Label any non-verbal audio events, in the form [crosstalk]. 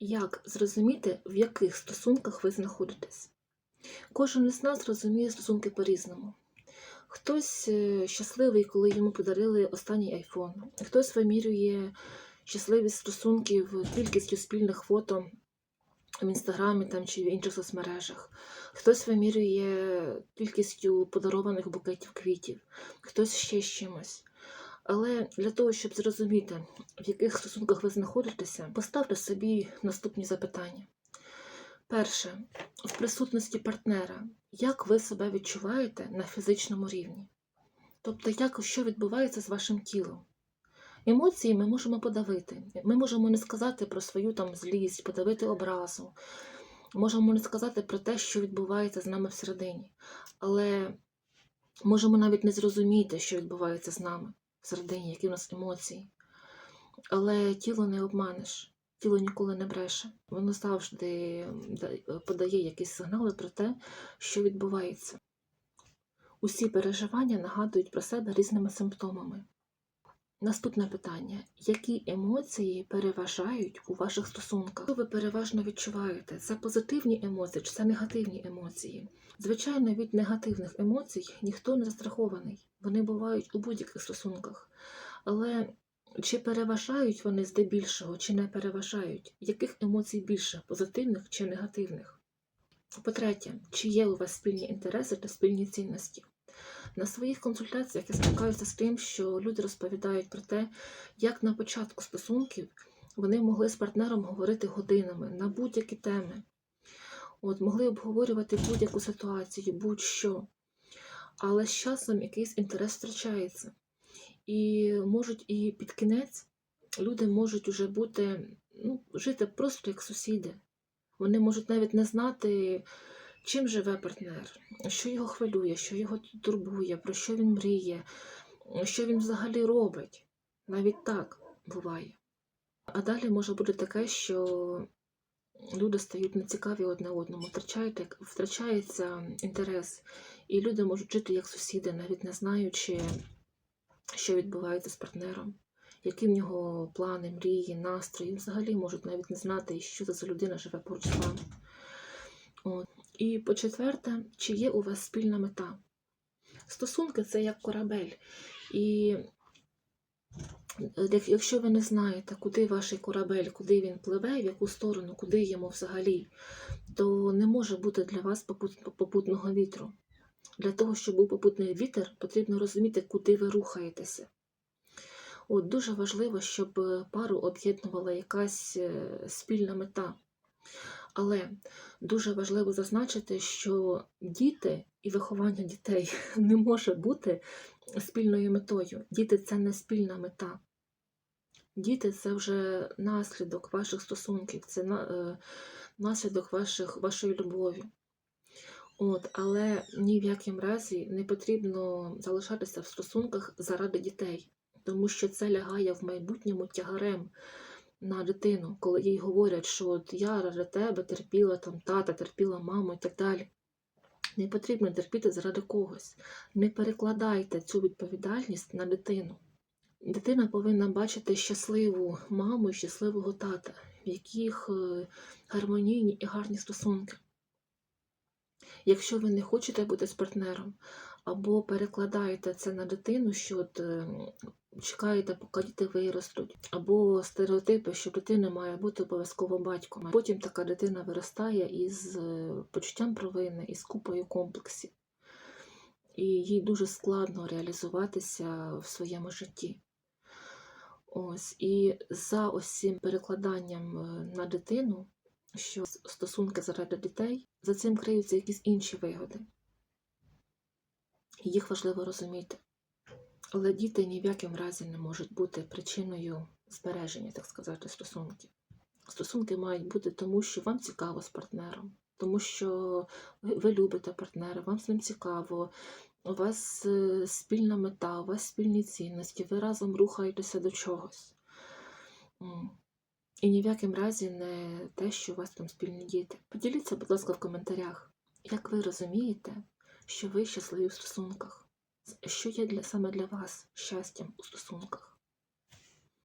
Як зрозуміти, в яких стосунках ви знаходитесь? Кожен із нас розуміє стосунки по-різному. Хтось е, щасливий, коли йому подарили останній айфон, хтось вимірює щасливість стосунків кількістю спільних фото в інстаграмі там, чи в інших соцмережах, хтось вимірює кількістю подарованих букетів квітів, хтось ще з чимось. Але для того, щоб зрозуміти, в яких стосунках ви знаходитеся, поставте собі наступні запитання. Перше, в присутності партнера, як ви себе відчуваєте на фізичному рівні? Тобто, як що відбувається з вашим тілом? Емоції ми можемо подавити. Ми можемо не сказати про свою там злість, подавити образу. Можемо не сказати про те, що відбувається з нами всередині. Але можемо навіть не зрозуміти, що відбувається з нами всередині, які у нас емоції. Але тіло не обманеш, тіло ніколи не бреше. Воно завжди подає якісь сигнали про те, що відбувається. Усі переживання нагадують про себе різними симптомами. Наступне питання: які емоції переважають у ваших стосунках? Що ви переважно відчуваєте? Це позитивні емоції чи це негативні емоції? Звичайно, від негативних емоцій ніхто не застрахований. Вони бувають у будь-яких стосунках. Але чи переважають вони здебільшого, чи не переважають? Яких емоцій більше позитивних чи негативних? По-третє, чи є у вас спільні інтереси та спільні цінності? На своїх консультаціях я стикаюся з тим, що люди розповідають про те, як на початку стосунків вони могли з партнером говорити годинами на будь-які теми. От, могли обговорювати будь-яку ситуацію, будь-що. Але з часом якийсь інтерес втрачається. І можуть і під кінець люди можуть уже бути, ну, жити просто як сусіди. Вони можуть навіть не знати, чим живе партнер, що його хвилює, що його турбує, про що він мріє, що він взагалі робить. Навіть так буває. А далі може бути таке, що люди стають нецікаві одне одному, втрачається інтерес, і люди можуть жити як сусіди, навіть не знаючи, що відбувається з партнером, які в нього плани, мрії, настрої. Взагалі можуть навіть не знати, що це за людина живе поруч з вами. І по-четверте, чи є у вас спільна мета? Стосунки це як корабель. І якщо ви не знаєте, куди ваш корабель, куди він пливе, в яку сторону, куди йому взагалі, то не може бути для вас попутного вітру. Для того, щоб був попутний вітер, потрібно розуміти, куди ви рухаєтеся. От дуже важливо, щоб е, пару об'єднувала якась е, спільна мета. Але дуже важливо зазначити, що діти і виховання дітей [laughs] не може бути спільною метою. Діти це не спільна мета. Діти це вже наслідок ваших стосунків, це на, е, наслідок ваших, вашої любові. От, але ні в якому разі не потрібно залишатися в стосунках заради дітей, тому що це лягає в майбутньому тягарем на дитину, коли їй говорять, що от я ради тебе терпіла там тата, терпіла маму і так далі. Не потрібно терпіти заради когось. Не перекладайте цю відповідальність на дитину. Дитина повинна бачити щасливу маму і щасливого тата, в яких е, гармонійні і гарні стосунки. Якщо ви не хочете бути з партнером, або перекладаєте це на дитину, що от, е, чекаєте, поки діти виростуть, або стереотипи, що дитина має бути обов'язково батьком. Потім така дитина виростає із е, почуттям провини, із купою комплексів, і їй дуже складно реалізуватися в своєму житті. Ось, і за ось цим перекладанням е, на дитину, що стосунки заради дітей, за цим криються якісь інші вигоди. Їх важливо розуміти. Але діти ні в якому разі не можуть бути причиною збереження, так сказати, стосунків. Стосунки мають бути тому, що вам цікаво з партнером, тому що ви, ви любите партнера, вам з ним цікаво, у вас е, спільна мета, у вас спільні цінності, ви разом рухаєтеся до чогось. І ні в якому разі не те, що у вас там спільні діти. Поділіться, будь ласка, в коментарях, як ви розумієте, що ви щасливі в стосунках, що є для, саме для вас щастям у стосунках.